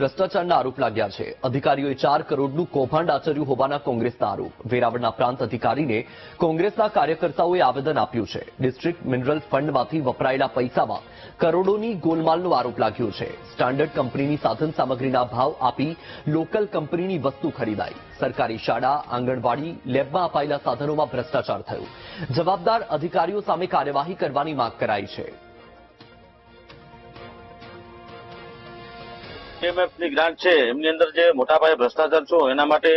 ભ્રષ્ટાચારના આરોપ લાગ્યા છે. અધિકારીઓએ ચાર કરોડનું કૌભાંડ આચર્યું હોવાના કોંગ્રેસના આરોપ. વેરાવળના પ્રાંત અધિકારીને કોંગ્રેસના કાર્યકર્તાઓએ આવેદન આપ્યું છે. ડિસ્ટ્રિક્ટ મિનરલ ફંડમાંથી વપરાયેલા પૈસામાં કરોડોની ગોલમાલનો આરોપ લાગ્યો છે. સ્ટાન્ડર્ડ કંપનીની સાધન સામગ્રીના ભાવ આપી લોકલ કંપનીની વસ્તુ ખરીદાઈ. સરકારી શાળા, આંગણવાડી, લેબમાં અપાયેલા સાધનોમાં ભ્રષ્ટાચાર થયો. જવાબદાર અધિકારીઓ સામે કાર્યવાહી કરવાની માંગ કરાઈ છે. ની ગ્રાન્ટ છે. એમની અંદર જે મોટા પાયે ભ્રષ્ટાચાર છો, એના માટે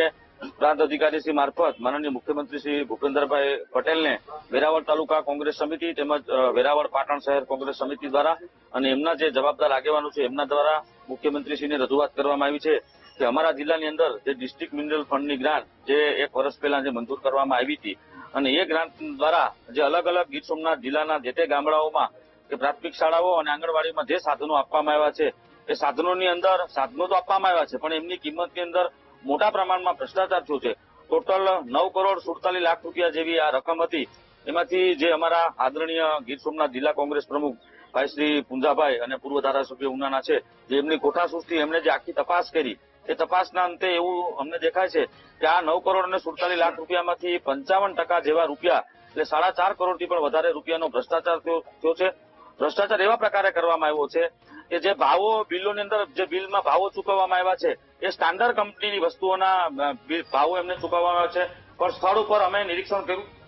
પ્રાંત અધિકારી શ્રી મારફત, માનનીય મુખ્યમંત્રી શ્રી ભૂપેન્દ્રભાઈ પટેલને વેરાવળ તાલુકા કોંગ્રેસ સમિતિ તેમજ વેરાવળ પાટણ શહેર કોંગ્રેસ સમિતિ દ્વારા અને એમના જે જવાબદાર આગેવાનો છે, એમના દ્વારા મુખ્યમંત્રીશ્રીને રજૂઆત કરવામાં આવી છે કે અમારા જિલ્લાની અંદર જે ડિસ્ટ્રિક્ટ મિનરલ ફંડની ગ્રાન્ટ જે એક વર્ષ પહેલા જે મંજૂર કરવામાં આવી હતી અને એ ગ્રાન્ટ દ્વારા જે અલગ અલગ ગીર સોમનાથ જિલ્લાના જે તે ગામડાઓમાં કે પ્રાથમિક શાળાઓ અને આંગણવાડીમાં જે સાધનો આપવામાં આવ્યા છે એ સાધનોની અંદર, સાધનો તો આપવામાં આવ્યા છે, પણ એમની કિંમતની અંદર મોટા પ્રમાણમાં ભ્રષ્ટાચાર થયો છે. ટોટલ નવ કરોડ સુડતાલીસ લાખ રૂપિયા જેવી આ રકમ હતી. એમાંથી જે અમારા આદરણીય ગીર સોમનાથ જિલ્લા કોંગ્રેસ પ્રમુખ ભાઈ શ્રી પુંજાભાઈ અને પૂર્વ ધારાસભ્ય ઉનાના છે, જે એમની કોઠાસૂઝથી એમણે જે આખી તપાસ કરી, એ તપાસના અંતે એવું અમને દેખાય છે કે આ નવ કરોડ અને સુડતાલીસ લાખ રૂપિયામાંથી પંચાવન ટકા જેવા રૂપિયા, એટલે સાડા ચાર કરોડથી પણ વધારે રૂપિયાનો ભ્રષ્ટાચાર થયો છે. ભ્રષ્ટાચાર એવા પ્રકારે કરવામાં આવ્યો છે કે જે ભાવો બિલોની અંદર, જે બિલમાં ભાવો ચૂકવવામાં આવ્યા છે, એ સ્ટાન્ડર્ડ કંપનીની વસ્તુઓના ભાવો એમને ચૂકવવામાં આવ્યા છે. પણ સ્થળ ઉપર અમે નિરીક્ષણ કર્યું.